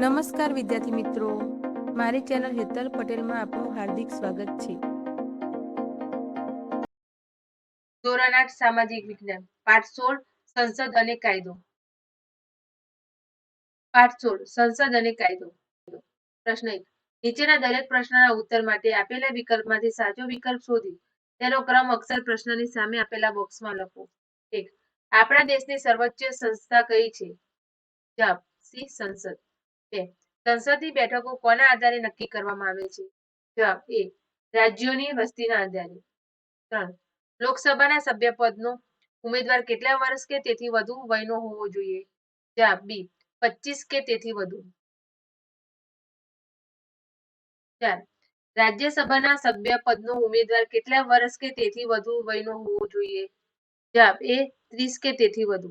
નમસ્કાર વિદ્યાર્થી મિત્રો. મારી ચેનલ હેતલ પટેલમાં આપનું હાર્દિક સ્વાગત છે. ધોરણ આઠ સામાજિક વિજ્ઞાન, પાઠ સોળ, સંસદ અને કાયદો. પાઠ સોળ, સંસદ અને કાયદો. પ્રશ્ન એક, નીચેના દરેક પ્રશ્નના ઉત્તર માટે આપેલા વિકલ્પમાંથી સાચો વિકલ્પ શોધી, તેનો ક્રમ અક્ષર પ્રશ્નની સામે આપેલા બોક્સમાં લખો. એક, આપણા દેશની સર્વોચ્ચ સંસ્થા કઈ છે? જવાબ, સી, સંસદ. બે સંસદની બેઠકો કોના આધારે નક્કી કરવામાં આવે છે? જવાબ એ, રાજ્યોની વસ્તીના આધારે. ત્રણ, લોકસભાના સભ્ય પદનો ઉમેદવાર કેટલા વર્ષ કે તેથી વધુ વયનો હોવો જોઈએ? જવાબ બી, પચીસ કે તેથી વધુ. ચાર, રાજ્યસભાના સભ્ય પદનો ઉમેદવાર કેટલા વર્ષ કે તેથી વધુ વયનો હોવો જોઈએ? જવાબ એ, ત્રીસ કે તેથી વધુ.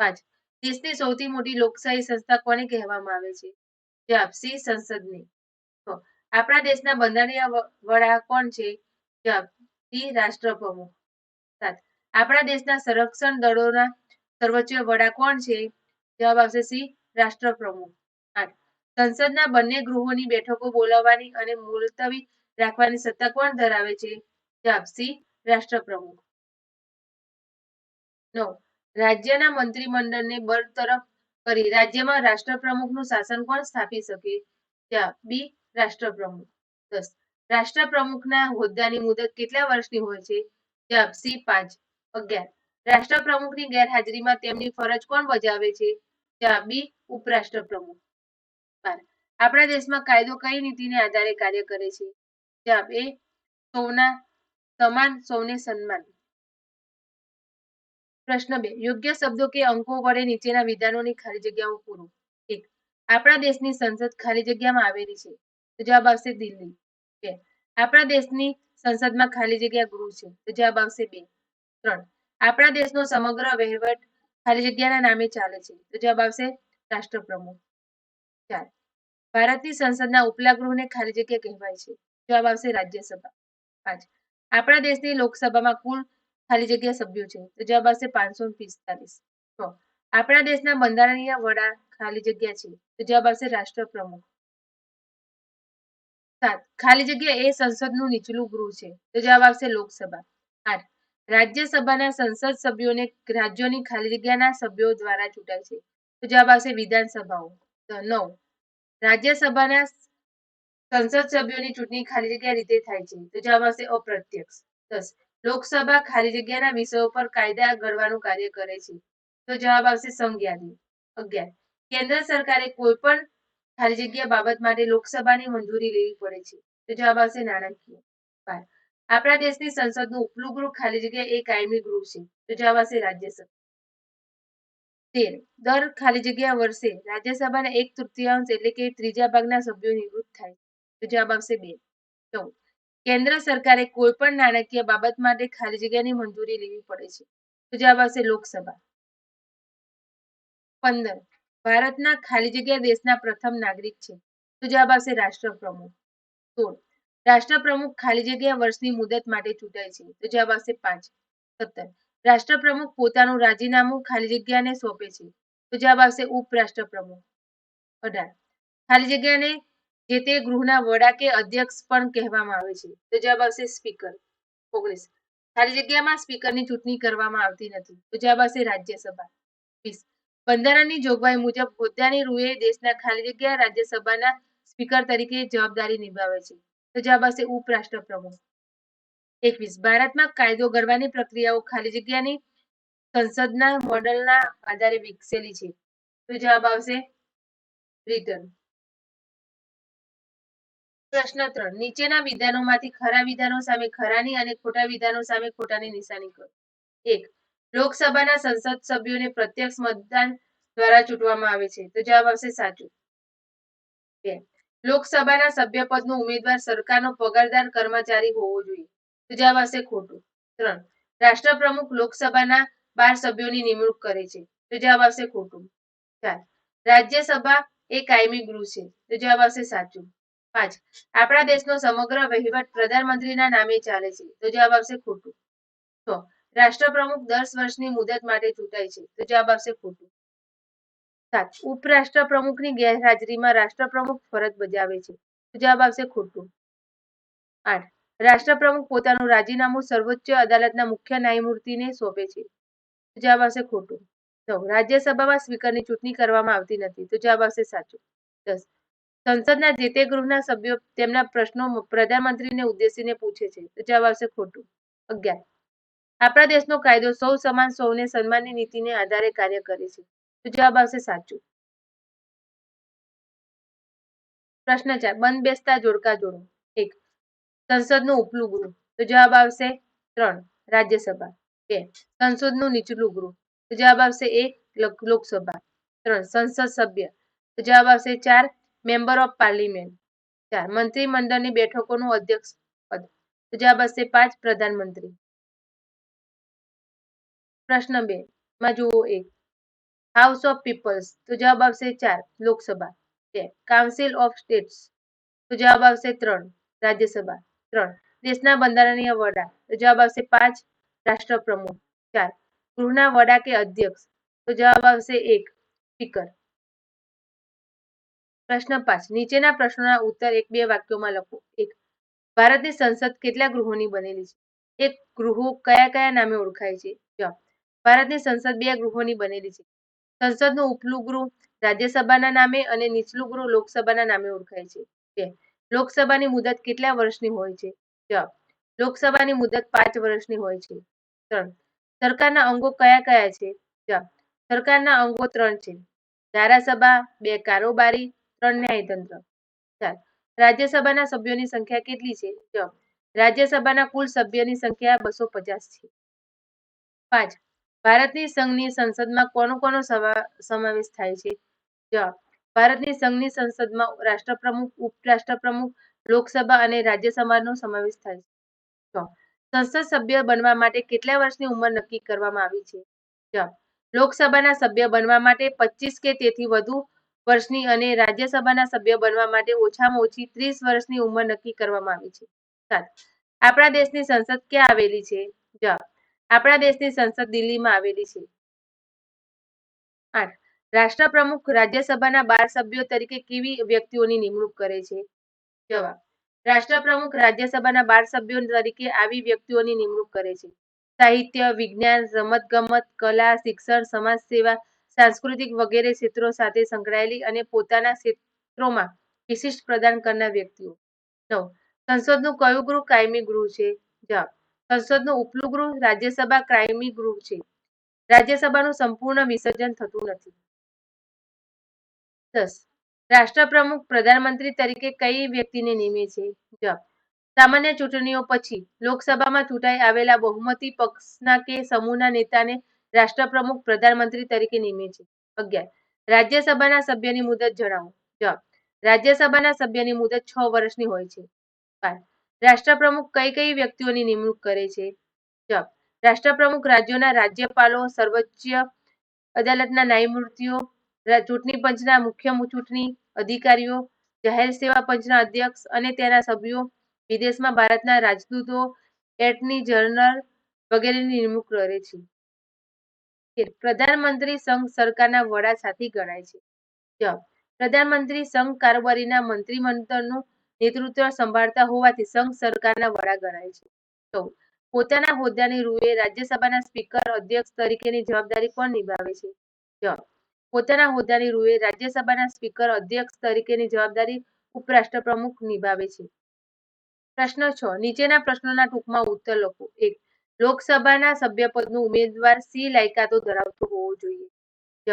પાંચ દેશની સૌથી મોટી લોકશાહી સંસ્થા કોને કહેવામાં આવે છે? જવાબ સી, સંસદને. તો આપણા દેશના બંધારણીય વડા કોણ છે? જવાબ સી, રાષ્ટ્રપ્રમુખ. સાત, આપણા દેશના સંરક્ષણ દળોના સર્વોચ્ચ વડા કોણ છે? જવાબ આવશે સી, રાષ્ટ્રપ્રમુખ. આઠ, સંસદના બંને ગૃહોની બેઠકો બોલાવવાની અને મુલતવી રાખવાની સત્તા કોણ ધરાવે છે? જવાબ સી, રાષ્ટ્રપ્રમુખ. નવ રાજ્યના મંત્રીમંડળને બરતરફ કરી રાજ્યમાં રાષ્ટ્રપ્રમુખનું શાસન કોણ સ્થાપી શકે. જવાબ બી રાષ્ટ્રપ્રમુખ. દસ. રાષ્ટ્રપ્રમુખના હોદ્દાની મુદત કેટલા વર્ષની હોય છે? જવાબ સી પાંચ. અગિયાર. રાષ્ટ્રપ્રમુખની ગેરહાજરીમાં તેમની ફરજ કોણ બજાવે છે? જવાબ બી ઉપરાષ્ટ્રપ્રમુખ. બાર. આપણા દેશમાં કાયદો કઈ નીતિને આધારે કાર્ય કરે છે? જવાબ એ. સૌના સમાન, સૌને સન્માન. પ્રશ્ન બે. યોગ્ય શબ્દો કે અંકો વડે નીચેના વિધાનોની ખાલી જગ્યાઓ પૂરો. એક. આપણા દેશની સંસદ ખાલી જગ્યામાં આવેલી છે. તો જવાબ આવશે દિલ્હી. બે. આપણા દેશની સંસદમાં ખાલી જગ્યા ગૃહ છે. તો જવાબ આવશે બે. ત્રણ. આપણા દેશનો સમગ્ર વહીવટ ખાલી જગ્યાના નામે ચાલે છે. તો જવાબ આવશે રાષ્ટ્રપ્રમુખ. ચાર. ભારતની સંસદના ઉપલા ગૃહને ખાલી જગ્યા કહેવાય છે. જવાબ આવશે રાજ્યસભા. પાંચ. આપણા દેશની લોકસભામાં કુલ ખાલી જગ્યા સભ્યો છે. તો જવાબ આવશે પાંચસો પિસ્તાલીસ. તો આપણા દેશના બંધારણીય વડા ખાલી જગ્યા છે. તો જવાબ આવશે રાષ્ટ્રપ્રમુખ. સાત. ખાલી જગ્યા એ સંસદનું નીચલું ગૃહ છે. તો જવાબ આવશે લોકસભા. આઠ. રાજ્યસભાના સંસદ સભ્યોને રાજ્યોની ખાલી જગ્યાના સભ્યો દ્વારા ચૂંટાય છે. તો જવાબ આવશે વિધાનસભાઓ. નવ. રાજ્યસભાના સંસદ સભ્યોની ચૂંટણી ખાલી જગ્યા રીતે થાય છે. તો જવાબ આવશે અપ્રત્યક્ષ. દસ. લોકસભા ખાલી જગ્યાના વિષયો પર કાયદા ઘડવાનું કાર્ય કરે છે. તો જવાબ આવશે સંઘ અગિયાર. કેન્દ્ર સરકારે કોઈ પણ ખાલી જગ્યા બાબત માટે લોકસભાની મંજૂરી લેવી પડે છે. તો જવાબ આવશે નાણાકીય. બાર. આપણા દેશની સંસદનું ઉપલું ગૃહ ખાલી જગ્યા એ કાયમી ગૃહ છે. તો જવાબ આવશે રાજ્યસભા. તેર. દર ખાલી જગ્યા વર્ષે રાજ્યસભાના એક તૃતીયાંશ એટલે કે ત્રીજા ભાગના સભ્યો નિવૃત્ત થાય. તો જવાબ આવશે બે. ચૌદ. કેન્દ્ર સરકારે કોઈ પણ નાણાકીય બાબત માટે ખાલી જગ્યાની મંજૂરી લેવી પડે છે. તો જવાબ આવશે લોકસભા. પંદર. ભારતના ખાલી જગ્યા દેશના પ્રથમ નાગરિક છે. તો જવાબ આવશે રાષ્ટ્રપ્રમુખ. સોળ. રાષ્ટ્રપ્રમુખ ખાલી જગ્યા વર્ષની મુદત માટે ચૂંટાય છે. તો જવાબ આવશે પાંચ. સત્તર. રાષ્ટ્રપ્રમુખ પોતાનું રાજીનામું ખાલી જગ્યાને સોંપે છે. તો જવાબ આવશે ઉપરાષ્ટ્રપ્રમુખ. અઢાર. ખાલી જગ્યાને જે તે ગૃહના વડા કે અધ્યક્ષ પણ કહેવામાં આવે છે. તો જવાબ આવશે સ્પીકર. ઓગણીસ. ખાલી જગ્યામાં સ્પીકરની ચૂંટણી કરવામાં આવતી નથી. તો જવાબ આવશે રાજ્યસભા. વીસ. બંધારણની જોગવાઈ મુજબ હોદ્દાની રૂએ દેશના ખાલી જગ્યા રાજ્યસભાના સ્પીકર તરીકે જવાબદારી નિભાવે છે. તો જવાબ આવશે ઉપરાષ્ટ્રપ્રમુખ. એકવીસ. ભારતમાં કાયદો ઘડવાની પ્રક્રિયાઓ ખાલી જગ્યાની સંસદના મોડલના આધારે વિકસેલી છે. તો જવાબ આવશે રિટર્ન. પ્રશ્ન ત્રણ. નીચેના વિધાનોમાંથી ખરા વિધાનો સામે ખરાની અને ખોટા વિધાનો સામે ખોટાની નિશાની કરો. એક, લોકસભાના સંસદ સભ્યોને પ્રત્યક્ષ મતદાન દ્વારા ચૂંટવામાં આવે છે. તો જવાબ આવશે સાચું. બે, લોકસભાના સભ્યપદનો ઉમેદવાર સરકારનો પગારદાર કર્મચારી હોવો જોઈએ. તો જવાબ આવશે ખોટું. ત્રણ, રાષ્ટ્રપ્રમુખ લોકસભાના બાર સભ્યોની નિમણૂક કરે છે. તો જવાબ આવશે ખોટું. ચાર, રાજ્યસભા એ કાયમી ગૃહ છે. તો જવાબ આવશે સાચું. પાંચ. આપણા દેશનો સમગ્ર વહીવટ પ્રધાનમંત્રીના નામે ચાલે છે. તો જવાબ આવશે ખોટું. છ. રાષ્ટ્રપ્રમુખ દસ વર્ષની મુદત માટે ચૂંટાય છે. તો જવાબ આવશે ખોટું. સાત. ઉપરાષ્ટ્ર પ્રમુખની ગેરહાજરીમાં રાષ્ટ્રપ્રમુખ ફરજ બજાવે છે. તો જવાબ આવશે ખોટું. આઠ. રાષ્ટ્રપ્રમુખ પોતાનું રાજીનામું સર્વોચ્ચ અદાલતના મુખ્ય ન્યાયમૂર્તિને સોંપે છે. તો જવાબ આવશે ખોટું. નવ. રાજ્યસભામાં સ્પીકરની ચૂંટણી કરવામાં આવતી નથી. તો જવાબ આવશે સાચું. દસ. સંસદના જે તે ગૃહના સભ્યો તેમના પ્રશ્નો પ્રધાનમંત્રીને ઉદ્દેશીને પૂછે છે. તો જવાબ આવશે ખોટું. અગિયાર. આપણા દેશનો કાયદો સૌ સમાન, સૌને સન્માનની નીતિને આધારે કાર્ય કરે છે. તો જવાબ આવશે સાચું. પ્રશ્ન ચાર, બંધ બેસતા જોડકા જોડો. એક, સંસદનું ઉપલું ગૃહ. તો જવાબ આવશે ત્રણ, રાજ્યસભા. બે, સંસદનું નીચલું ગૃહ. તો જવાબ આવશે એક લોકસભા. ત્રણ, સંસદ સભ્ય. તો જવાબ આવશે ચાર મેમ્બર ઓફ પાર્લિમેન્ટ ચાર, મંત્રીમંડળની બેઠકોનું અધ્યક્ષ પદ. તો જવાબ પાંચ, પ્રધાનમંત્રી. પ્રશ્ન બે, માં જુઓ એક. હાઉસ ઓફ પીપલ્સ તો જવાબ આવશે ચાર, લોકસભા. બે કાઉન્સિલ ઓફ સ્ટેટ્સ તો જવાબ આવશે ત્રણ, રાજ્યસભા. ત્રણ, દેશના બંધારણીય વડા. તો જવાબ આવશે પાંચ, રાષ્ટ્રપ્રમુખ. ચાર, ગૃહના વડા કે અધ્યક્ષ. તો જવાબ આવશે એક, સ્પીકર. પ્રશ્ન પાંચ નીચેના પ્રશ્નોના ઉત્તર એક બે વાક્યોમાં લખો. એક, ભારતની સંસદ કેટલા ગૃહોની બનેલી છે? એક, ગૃહો કયા કયા નામે ઓળખાય છે? જવાબ ભારતની સંસદ બે ગૃહોની બનેલી છે. સંસદનું ઉપલું ગૃહ રાજ્યસભાના નામે અને નીચલું ગૃહ લોકસભાના નામે ઓળખાય છે. બે, લોકસભાની મુદત કેટલા વર્ષની હોય છે? જવાબ લોકસભાની મુદત પાંચ વર્ષની હોય છે. ત્રણ, સરકારના અંગો કયા કયા છે? જવાબ સરકારના અંગો ત્રણ છે. ધારાસભા, બે કારોબારી ત્રણ ન્યાયતંત્ર ચાર રાજ્યસભાના સભ્યોની સંખ્યા કેટલી છે? રાજ્યસભાના કુલ સભ્યની સંખ્યા બસો પચાસ છે. પાંચ, ભારતની સંઘની સંસદમાં કોનો કોનો સમાવેશ થાય છે? જવાબ, ભારતની સંઘની સંસદમાં રાષ્ટ્રપ્રમુખ, ઉપરાષ્ટ્રપ્રમુખ, લોકસભા અને રાજ્યસભાનો સમાવેશ થાય છ. સંસદ સભ્ય બનવા માટે કેટલા વર્ષની ઉંમર નક્કી કરવામાં આવી છે? જવાબ, લોકસભાના સભ્ય બનવા માટે પચીસ કે તેથી વધુ વર્ષની અને રાજ્યસભાના સભ્ય બનવા માટે ઓછામાં ઓછી ત્રીસ વર્ષની ઉંમર નક્કી કરવામાં આવી છે. આપણા દેશની સંસદ ક્યાં આવેલી છે? જવાબ. આપણા દેશની સંસદ દિલ્હીમાં આવેલી છે. આઠ. રાષ્ટ્રપ્રમુખ રાજ્યસભાના બાર સભ્યો તરીકે કેવી વ્યક્તિઓની નિમણૂક કરે છે? જવાબ. રાષ્ટ્રપ્રમુખ રાજ્યસભાના બાર સભ્યો તરીકે આવી વ્યક્તિઓની નિમણૂક કરે છે. સાહિત્ય, વિજ્ઞાન, રમતગમત, કલા, શિક્ષણ સમાજ સેવા સાંસ્કૃતિક વગેરે ક્ષેત્રો સાથે સંકળાયેલી અને પોતાના ક્ષેત્રોમાં વિશિષ્ટ પ્રદાન કરનાર વ્યક્તિઓ. નવ, સંસદનું કયું ગૃહ કાયમી ગૃહ છે? જવાબ, સંસદનું ઉપલું ગૃહ રાજ્યસભા કાયમી ગૃહ છે. રાજ્યસભાનું સંપૂર્ણ વિસર્જન થતું નથી. દસ, રાષ્ટ્રપ્રમુખ પ્રધાનમંત્રી તરીકે કઈ વ્યક્તિને નિમે છે? જવાબ, સામાન્ય ચૂંટણીઓ પછી લોકસભામાં ચૂંટાઈ આવેલા બહુમતી પક્ષના કે સમૂહના નેતાને રાષ્ટ્રપ્રમુખ પ્રધાનમંત્રી તરીકે નિમે છે. અગિયાર. રાજ્યસભાના સભ્યની મુદત જણાવો. જવાબ. રાજ્યસભાના સભ્યની મુદત છ વર્ષની હોય છે. બાર રાષ્ટ્રપ્રમુખ કઈ કઈ વ્યક્તિઓની નિમણૂક કરે છે? જવાબ. રાષ્ટ્રપ્રમુખ રાજ્યોના રાજ્યપાલો, સર્વોચ્ચ અદાલતના ન્યાયમૂર્તિઓ ચૂંટણી પંચના મુખ્ય ચૂંટણી અધિકારીઓ, જાહેર સેવા પંચના અધ્યક્ષ અને તેના સભ્યો, વિદેશમાં ભારતના રાજદૂતો એટની જનરલ વગેરેની નિમણૂક કરે છે. પ્રધાનમંત્રી સંઘ સરકારના વડા સાથી ગણાય છે. જવાબ પ્રધાનમંત્રી સંઘ કારોબારીના મંત્રીમંડળનું નેતૃત્વ સંભાળતા હોવાથી સંઘ સરકારના વડા ગણાય છે. તો પોતાના હોદ્દાની રૂએ રાજ્યસભાના સ્પીકર અધ્યક્ષ તરીકેની જવાબદારી કોણ નિભાવે છે? જવાબ પોતાના હોદ્દાની રૂએ રાજ્યસભાના સ્પીકર અધ્યક્ષ તરીકેની જવાબદારી ઉપરાષ્ટ્ર પ્રમુખ નિભાવે છે. પ્રશ્ન છ. નીચેના પ્રશ્નોના ટૂંકમાં ઉત્તર લખો. એક. લોકસભાના સભ્યપદનું ઉમેદવાર સી લાયકાતો ધરાવતો હોવો જોઈએ. જ.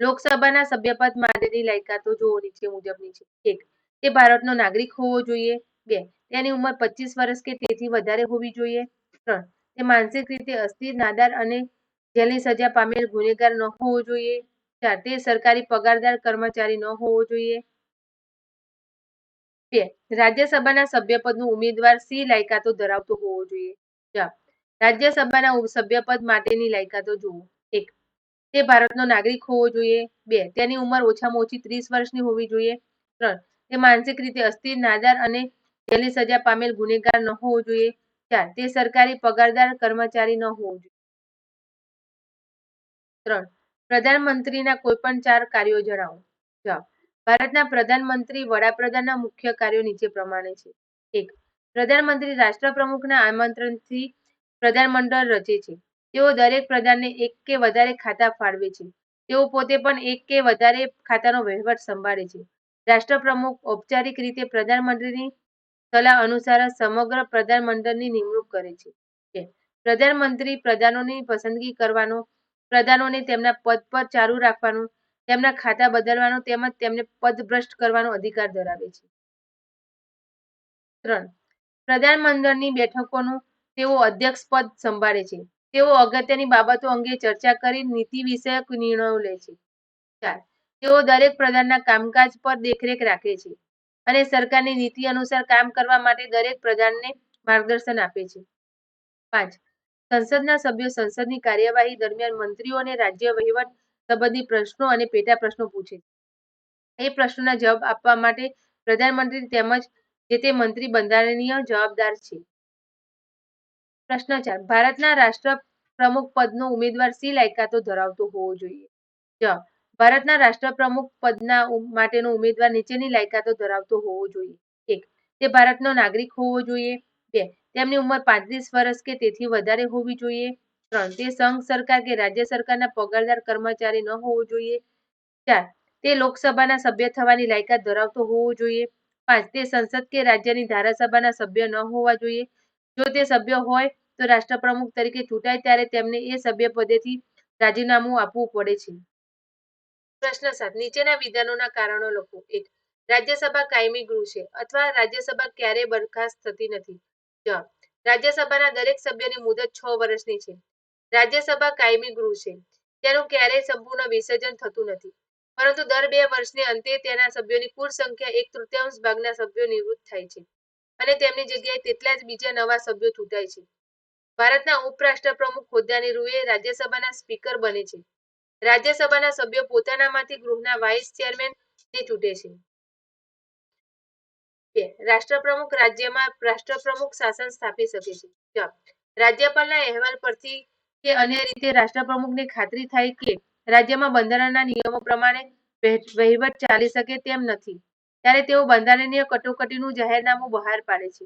લોકસભાના સભ્યપદ માટેની લાયકાતો જુઓ નીચે મુજબની છે. એક. તે ભારતનો નાગરિક હોવો જોઈએ. બે. તેની ઉંમર પચીસ વર્ષ કે તેથી વધારે હોવી જોઈએ. ત્રણ. તે માનસિક રીતે અસ્થિર, નાદાર અને જેલની સજા પામેલ ગુનેગાર ન હોવો જોઈએ. ચાર. તે સરકારી પગારદાર, કર્મચારી ન હોવો જોઈએ. બે. રાજ્યસભાના સભ્યપદનું ઉમેદવાર સી લાયકાતો ધરાવતો હોવો જોઈએ. જવાબ રાજ્યસભાના સભ્યપદ માટેની લાયકાતો જુઓ. એક, તે ભારતનો નાગરિક હોવો જોઈએ. બે, તેની ઉંમર ઓછામાં ઓછી ત્રીસ વર્ષની હોવી જોઈએ. ત્રણ, તે માનસિક રીતે અસ્થિર, નાદાર અને જેલની સજા પામેલ ગુનેગાર ન હોવો જોઈએ. ચાર, તે સરકારી પગારદાર કર્મચારી ન હોવો જોઈએ. ત્રણ, પ્રધાનમંત્રીના કોઈ પણ ચાર કાર્યો જણાવો. જવાબ ભારતના પ્રધાનમંત્રી વડાપ્રધાનના મુખ્ય કાર્યો નીચે પ્રમાણે છે. એક, પ્રધાનમંત્રી રાષ્ટ્ર પ્રમુખના આમંત્રણથી પ્રધાનમંડળ રચે છે. તેઓ દરેક પ્રધાનને એક કે વધારે ખાતા ફાળવે છે. તેઓ પોતે પણ એક કે વધારે ખાતાનો વહીવટ સંભાળે છે. રાષ્ટ્રપ્રમુખ ઔપચારિક રીતે પ્રધાનમંત્રીની સલાહ અનુસાર સમગ્ર પ્રધાનમંડળની નિમણૂક કરે છે. પ્રધાનમંત્રી પ્રધાનોની પસંદગી કરવાનો, પ્રધાનોને તેમના પદ પર ચાલુ રાખવાનો, તેમના ખાતા બદલવાનો તેમજ તેમને પદભ્રષ્ટ કરવાનો અધિકાર ધરાવે છે. ત્રણ. પ્રધાનમંડળની બેઠકોનું તેઓ અધ્યક્ષ પદ સંભાળે છે. તેઓ અગત્યની બાબતો અંગે ચર્ચા કરી નીતિ વિષયક નિર્ણયો લે છે. ચાર, તેઓ દરેક પ્રધાનના કામકાજ પર દેખરેખ રાખે છે અને સરકારની નીતિ અનુસાર કામ કરવા માટે દરેક પ્રધાનને માર્ગદર્શન આપે છે. પાંચ, સંસદના સભ્યો સંસદની કાર્યવાહી દરમિયાન મંત્રીઓને રાજ્ય વહીવટ સંબંધી પ્રશ્નો અને પેટા પ્રશ્નો પૂછે એ પ્રશ્નોના જવાબ આપવા માટે પ્રધાનમંત્રી તેમજ જે તે મંત્રી બંધારણીય જવાબદાર છે. પ્રશ્ન ચાર. ભારતના રાષ્ટ્ર પ્રમુખ પદનો ઉમેદવાર સી લાયકાતો ધરાવતો હોવો જોઈએ. જ. ભારતના રાષ્ટ્રપ્રમુખ પદના માટેનો ઉમેદવાર નીચેની લાયકાતો ધરાવતો હોવો જોઈએ. એક. તે ભારતનો નાગરિક હોવો જોઈએ. બે. તેમની ઉંમર પાંત્રીસ વર્ષ કે તેથી વધારે હોવી જોઈએ. ત્રણ. તે સંઘ સરકાર કે રાજ્ય સરકારના પગારદાર કર્મચારી ન હોવો જોઈએ. ચાર. તે લોકસભાના સભ્ય થવાની લાયકાત ધરાવતો હોવો જોઈએ. પાંચ. તે સંસદ કે રાજ્યની ધારાસભાના સભ્ય ન હોવા જોઈએ. જો તે સભ્ય હોય તો રાષ્ટ્રપ્રમુખ તરીકે ચૂંટાય ત્યારે તેમને એ સભ્ય પદેથી રાજીનામું આપવું પડે છે. પ્રશ્ન સાત, નીચેના વિધાનોના કારણો લખો. એક, રાજ્યસભા કાયમી ગૃહ છે અથવા રાજ્યસભા ક્યારેય બરખાસ્ત થતી નથી. જવાબ રાજ્યસભાના દરેક સભ્યની મુદત છ વર્ષની છે. રાજ્યસભા કાયમી ગૃહ છે. તેનું ક્યારેય સંપૂર્ણ વિસર્જન થતું નથી. પરંતુ દર બે વર્ષને અંતે તેના સભ્યોની કુલ સંખ્યા એક તૃતીયાંશ ભાગના સભ્યો નિવૃત્ત થાય છે. અને તેમની જગ્યાએ તેટલા જ બીજા નવા સભ્યો ચૂંટાય છે. ભારતના ઉપરાષ્ટ્રપ્રમુખ હોદ્દાની રૂએ રાજ્યસભાના સ્પીકર બને છે. રાજ્યસભાના સભ્યો પોતાનામાંથી ગૃહના વાઇસ ચેરમેન ને ચૂંટે છે. રાષ્ટ્રપ્રમુખ રાજ્યમાં રાષ્ટ્રપ્રમુખ શાસન સ્થાપી શકે છે. રાજ્યપાલના અહેવાલ પરથી કે અન્ય રીતે રાષ્ટ્રપ્રમુખને ખાતરી થાય કે રાજ્યમાં બંધારણના નિયમો પ્રમાણે વહીવટ ચાલી શકે તેમ નથી. ત્યારે તેઓ બંધારણીય કટોકટીનું જાહેરનામું બહાર પાડે છે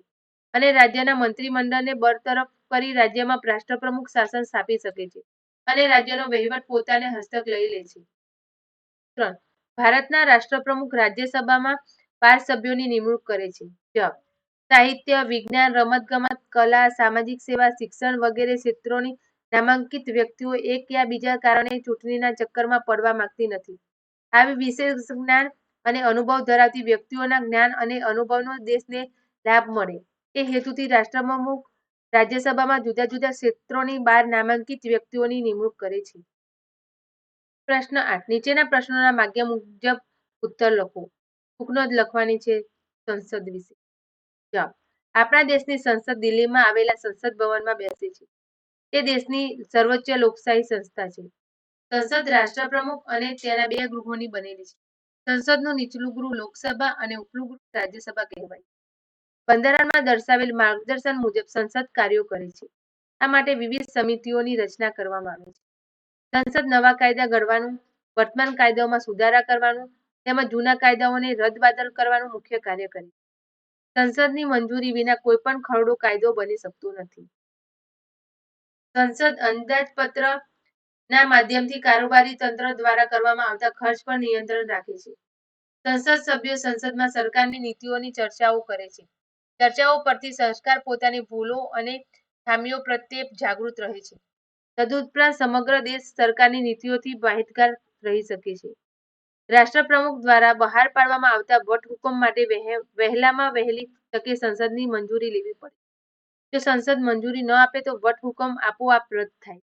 અને રાજ્યના મંત્રીમંડળને બરતરફ કરી રાજ્યમાં રાષ્ટ્રપ્રમુખ શાસન સ્થાપી શકે છે અને રાજ્યનો વહીવટ પોતાને હસ્તક લઈ લે છે. ત્રણ, ભારતના રાષ્ટ્રપ્રમુખ રાજ્યસભામાં બાર સભ્યોની નિમણૂક કરે છે. જવાબ, સાહિત્ય, વિજ્ઞાન રમતગમત કલા, સામાજિક સેવા, શિક્ષણ વગેરે ક્ષેત્રોની નામાંકિત વ્યક્તિઓ એક યા બીજા કારણે ચૂંટણીના ચક્કરમાં પડવા માંગતી નથી. આવી વિશેષ જ્ઞાન અને અનુભવ ધરાવતી વ્યક્તિઓના જ્ઞાન અને અનુભવનો દેશને લાભ મળે. એ હેતુથી રાષ્ટ્રપ્રમુખ રાજ્યસભામાં જુદા જુદા ક્ષેત્રોની બાર નામાંકિત વ્યક્તિઓની નિમણૂક કરે છે. પ્રશ્ન આઠ. નીચેના પ્રશ્નોના માગ્ય મુજબ ઉત્તર લખો. ટૂંકનો જ લખવાની છે સંસદ વિશે. જવાબ. આપણા દેશની સંસદ દિલ્હીમાં આવેલા સંસદ ભવનમાં બેસે છે. તે દેશની સર્વોચ્ચ લોકશાહી સંસ્થા છે. સંસદ રાષ્ટ્રપ્રમુખ અને તેના બે ગૃહોની બનેલી છે. સંસદનું નીચલું ગૃહ લોકસભા અને ઉપલું ગૃહ રાજ્યસભા કહેવાય. બંધારણમાં દર્શાવેલ માર્ગદર્શન મુજબ સંસદ કાર્યો કરે છે. આ માટે વિવિધ સમિતિઓની રચના કરવામાં આવે છે. સંસદ નવા કાયદા ઘડવાનું, વર્તમાન કાયદાઓમાં સુધારા કરવાનું તેમજ જૂના કાયદાઓને રદબાદલ કરવાનું મુખ્ય કાર્ય કરે સંસદની મંજૂરી વિના કોઈ પણ ખરડો કાયદો બની શકતો નથી. સંસદ અંદાજપત્ર ના માધ્યમથી કારોબારી તંત્ર દ્વારા કરવામાં આવતા ખર્ચ પર નિયંત્રણ રાખે છે. સંસદ સભ્યો સંસદમાં સરકારની નીતિઓની ચર્ચાઓ કરે છે. ચર્ચાઓ પરથી સરકાર પોતાની ભૂલો અને ખામીઓ પ્રત્યે જાગૃત રહે છે. તદુપરાંત સમગ્ર દેશ સરકારની નીતિઓથી માહિતગાર રહી શકે છે. રાષ્ટ્રપ્રમુખ દ્વારા બહાર પાડવામાં આવતા વટહુકમ માટે વહેલામાં વહેલી તકે સંસદની મંજૂરી લેવી પડે. જો સંસદ મંજૂરી ન આપે તો વટહુકમ આપોઆપ રદ થાય.